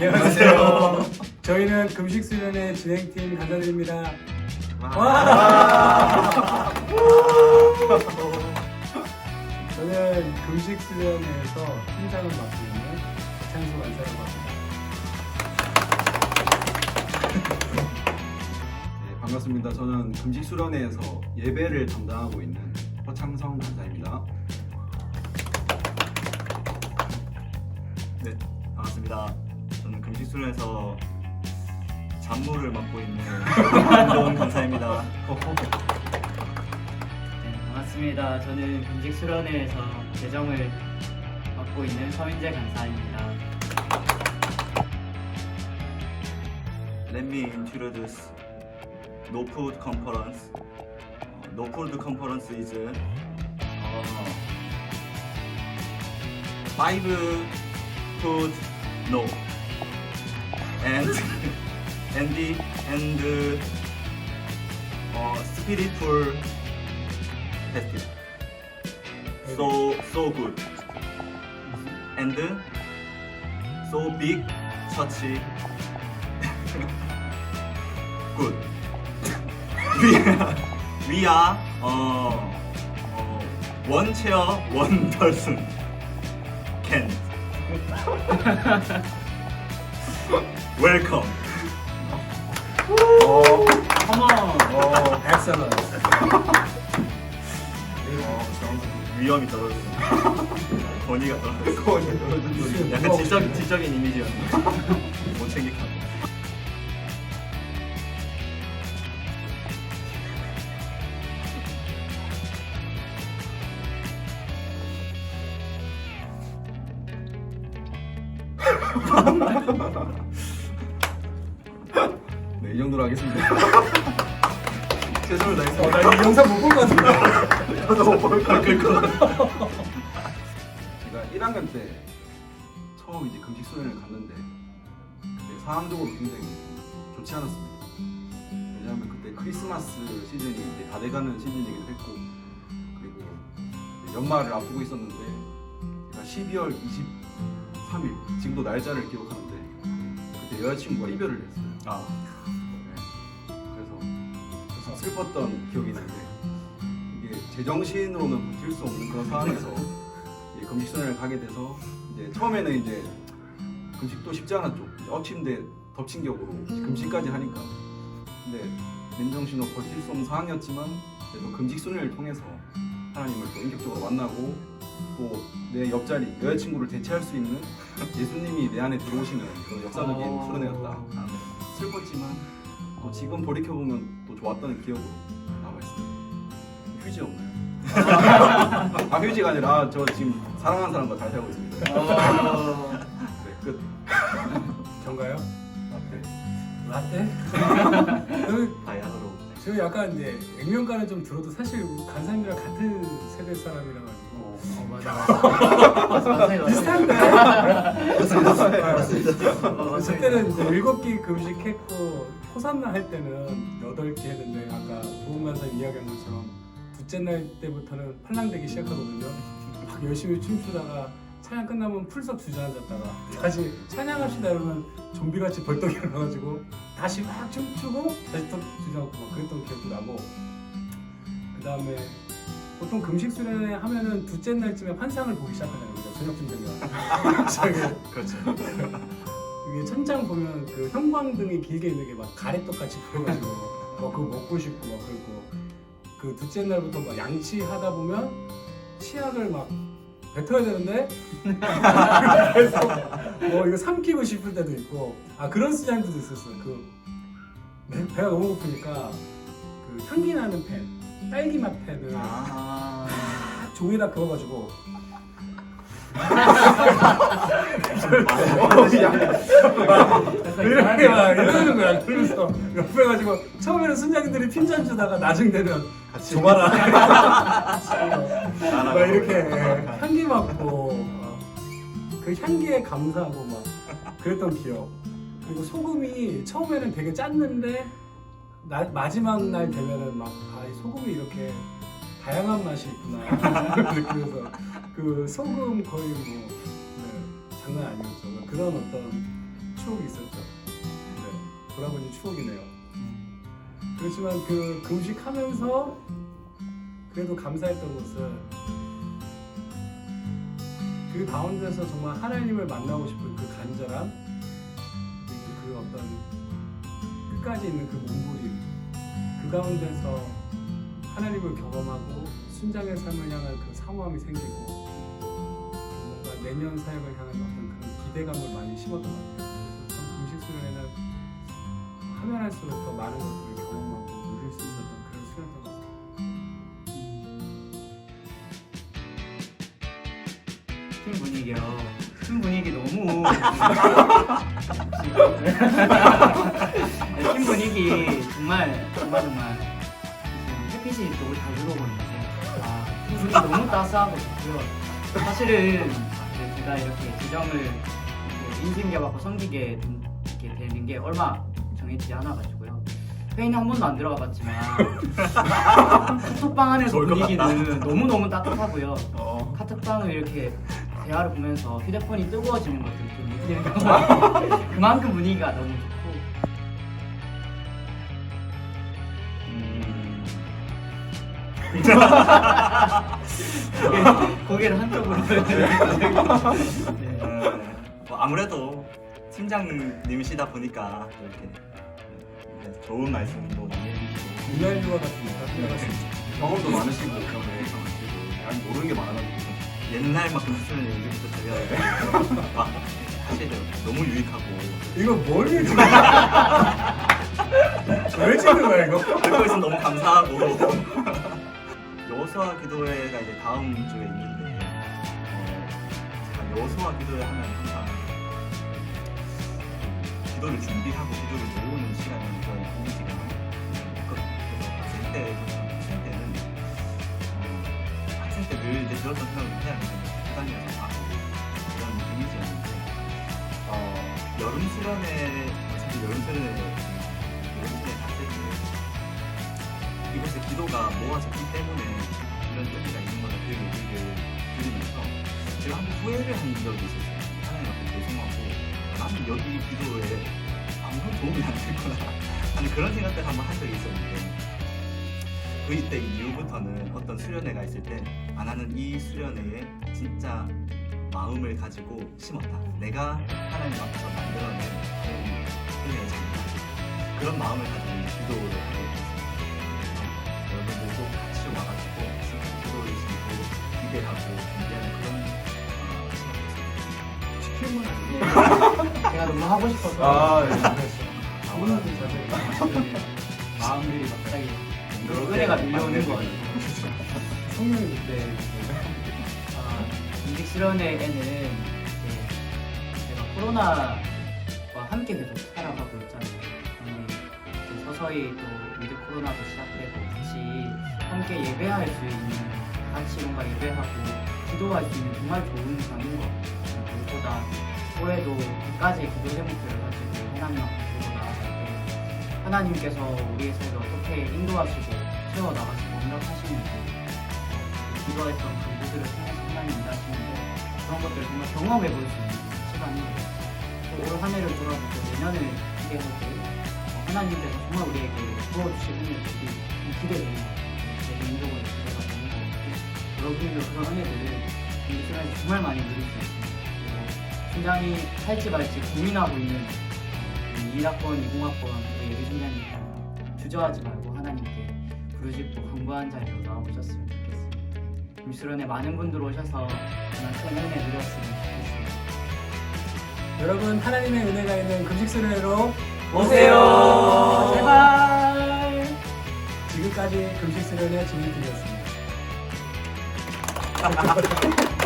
안녕하세요. 저희는 금식 수련회 진행팀 간사들입니다. 와! 저는 금식 수련회에서 팀장을 맡고 있는 찬수 간사라고 합니다. 네, 반갑습니다. 저는 금식 수련회에서 예배를 담당하고 있는 허창성 간사입니다. 네, 반갑습니다. 금식순에서 잡무를 맡고 있는 김도훈 간사입니다. 네, 반갑습니다. 저는 금식 수련회에서 재정을 맡고 있는 서민재 간사입니다. Let me introduce No Food Conference. 어, no Food Conference is 어, five food no and and the and 어, spiritual festival. So so good and so big church. good. we are, we are 어, 어, one chair, one person can. Welcome. 어, 엑셀런스. 위험이 떨어지고 권위가 떨어지고 약간 지적, 지적인 이미지였는데 못 챙기고 이 정도로 하겠습니다. 최선을 어, 다했습니다. 나 이 영상 못본것 같은데. 저도 못볼 것 같아요. 제가 1학년 때 처음 이제 금식 수련을 갔는데 그때 상황적으로 굉장히 좋지 않았습니다. 왜냐하면 그때 크리스마스 시즌이 이제 다 돼가는 시즌이기도 했고 그리고 연말을 앞두고 있었는데 제가 12월 23일 지금도 날짜를 기억하는데 그때 여자친구가 이별을 했어요. 아, 슬펐던 기억이 있는데 이게 제정신으로는 버틸 수 없는 그런 상황에서 이제 금식순을 가게 돼서 이제 처음에는 이제 금식도 쉽지 않았죠. 이제 엎친데 덮친 격으로 금식까지 하니까 근데 맨정신으로 버틸 수 없는 상황이었지만 또 금식순을 통해서 하나님을 또 인격적으로 만나고 또 내 옆자리 여자친구를 대체할 수 있는 예수님이 내 안에 들어오시는 그런 역사적인 어. 수련회였다. 아, 네. 슬펐지만 또 지금 돌이켜 보면 또 좋았다는 기억으로 남아 있습니다. 휴지 없나요? 아 휴지가 아니라 저 지금 사랑하는 사람과 잘 살고 있습니다. 어, 네, 끝. 전가요? 네. 라떼? 저는 다이아로. 저 약간 이제 액면가는 좀 들어도 사실 간사님이랑 같은 세대 사람이라 가지고 어, 맞아, 맞아. 비슷한데? 맞아요. 저 때는 이제 일곱 개 금식했고 호산날 할 때는 여덟 개 했는데 아까 보험관사 이야기한 것처럼 둘째 날 때부터는 팔랑대기 시작하거든요. 막 열심히 춤추다가 찬양 끝나면 풀썩 주저앉았다가 다시 찬양합시다 이러면 좀비같이 벌떡 일어나가지고 다시 막 춤추고 다시 또 주저앉고 막 그랬던 기억도 나고 그 다음에 보통 금식 수련회 하면은 둘째 날쯤에 환상을 보기 시작하잖아요. 그죠? 저녁쯤 되면 저기 그렇죠. 이게 천장 보면 그 형광등이 길게 있는 게 막 가래떡 같이 보여가지고 막 그거 먹고 싶고 막 그러고 그 둘째 날부터 막 양치하다 보면 치약을 막 뱉어야 되는데 그래서 뭐 이거 삼키고 싶을 때도 있고 아 그런 수장들도 있었어요. 그 배- 배가 너무 고프니까 그 향기 나는 펜 딸기 맛 펜을 아, 종이에다 그어가지고 이렇게 막 이러는 거야. 그러면서 옆에 가지고 처음에는 순장님들이 핀잔 주다가 나중 되면 같이 줘봐라. 막 이렇게 향기 맡고 막그 향기에 감사하고 막 그랬던 기억. 그리고 소금이 처음에는 되게 짰는데 나- 마지막 날 되면은 막 아, 이 소금이 이렇게 다양한 맛이 있구나 느끼면서 그 소금 거의 뭐 네, 장난 아니었죠. 그런 어떤 추억이 있었죠. 네, 돌아보니 추억이네요. 그렇지만 그 금식하면서 그래도 감사했던 것은 그 가운데서 정말 하나님을 만나고 싶은 그 간절함 그리고 그 어떤 끝까지 있는 그 몸부림 그 가운데서 하나님을 경험하고 순장의 삶을 향한 그 사모함이 생기고 뭔가 내년 사역을 향한 어떤 그런 기대감을 많이 심었던 것 같아요. 그래서 참 금식 수련회는 하면 할수록 더 많은 것들을 경험하고 누릴 수 있었던 그런 수련회였던 것 같아요. 팀 분위기요. 팀 분위기 너무 팀 분위기 정말 정말 정말 지금 햇빛이 또 우리 다 들어오는데 아팀 분위기 너무 따스하고 좋고요. 사실은 이제 제가 이렇게 지정을 이렇게 인심겨받고 섬기게 된- 이렇게 되는 게 얼마 정해지지 않아가지고요. 회의는 한 번도 안 들어가봤지만 카톡방 안에서 좋을 것 분위기는 너무 너무 따뜻하고요. 어. 카톡방을 이렇게 대화를 보면서 휴대폰이 뜨거워지는 것들을 좀 느끼는 경우가 그만큼 분위기가 너무 좋고 고개- 고개를 한쪽으로. 네. 음, 뭐 아무래도 팀장님이시다 보니까 이렇게 네, 좋은 말씀도 많이 해주시고. 경험도 많으시고 아니 모르는 게 많아가지고. 옛날만큼 수준을 얘기부터 드려야 아, 사실은 너무 유익하고. 이거 뭘 읽는 왜 찍는 거야 이거? 듣고 있으면 너무 감사하고 여호수아 기도회가 이제 다음 주에 있는데 어, 제가 여호수아 기도회 하면 항상 기도를 준비하고 기도를 모으는 시간이 있거든요. 그래서 학생 때 학생 때는 어, 학생 때늘 이제 들었던 생각을 해야 되는데 부담이어서 하고 그런 이미지였는데 어, 여름 수련회 사실 여름 수련회 여름 수련회 때 이곳에 기도가 모아졌기 때문에 이런 뜻이가 있는 거다 그 얘기를 들으면서 제가 한번 후회를 한 적이 있었어요. 하나님 앞에 죄송하고 나는 여기 기도에 아무런 도움이 안 되구나 하는 그런 생각들 한번 한 적이 있었는데 그때 이후부터는 어떤 수련회가 있을 때 아, 나는 이 수련회에 진짜 마음을 가지고 심었다. 내가 하나님 앞에서 만들어낸 은혜의 장기 그런 마음을 가지고 기도를 하게 됐습니다. 여러분들도 같이 와가지고 심고 기대하고 준비하는 그런 어, 시키는 건 아니고. 제가 너무 하고 싶어서 아, 예. 좋은 자세 마음들이 갑자기 은혜가 밀려오는 거 같아요. 성령이 그때 아, 인식 수련회에는 이제 제가 코로나와 함께 계속 살아가고 있잖아요. 서서히 또 위드 코로나도 시작되고 같이 함께 예배할 수 있는 같이 뭔가 예배하고 기도할 수 있는 정말 좋은 장인 것 같아요. 무엇보다 올해도 100가지의 기도 제목들을 가지고 하나님 앞에 때 하나님께서 우리의 삶을 어떻게 인도하시고 세워나가시고 공격하시는지 기도했던 간구들을 통해서 하나님 일하시는데 그런 것들을 정말 경험해 볼 수 있는 시간이 또올 한 해를 돌아보고 내년을 기대할 때 어, 하나님께서 정말 우리에게 부어주실 은혜들이 좀 기대되는 것 같아요. 제 개인적으로 기대가 되는 것 같고 여러분들 그런 은혜들을 이 시간에 정말 많이 누릴 수 있습니다. 그리고 팀장이 할지 말지 고민하고 있는 어, 이 1학번, 20학번 우리 예비 팀장님 주저하지 말고 하나님께 부르짖고 간구한 자리로 나와보셨으면 좋겠습니다. 김수련에 많은 분들 오셔서 정말 큰 은혜 누렸으면 좋겠습니다. 여러분 하나님의 은혜가 있는 금식 수련회로 오세요. 제발. 지금까지 금식 수련회 진행팀이었습니다.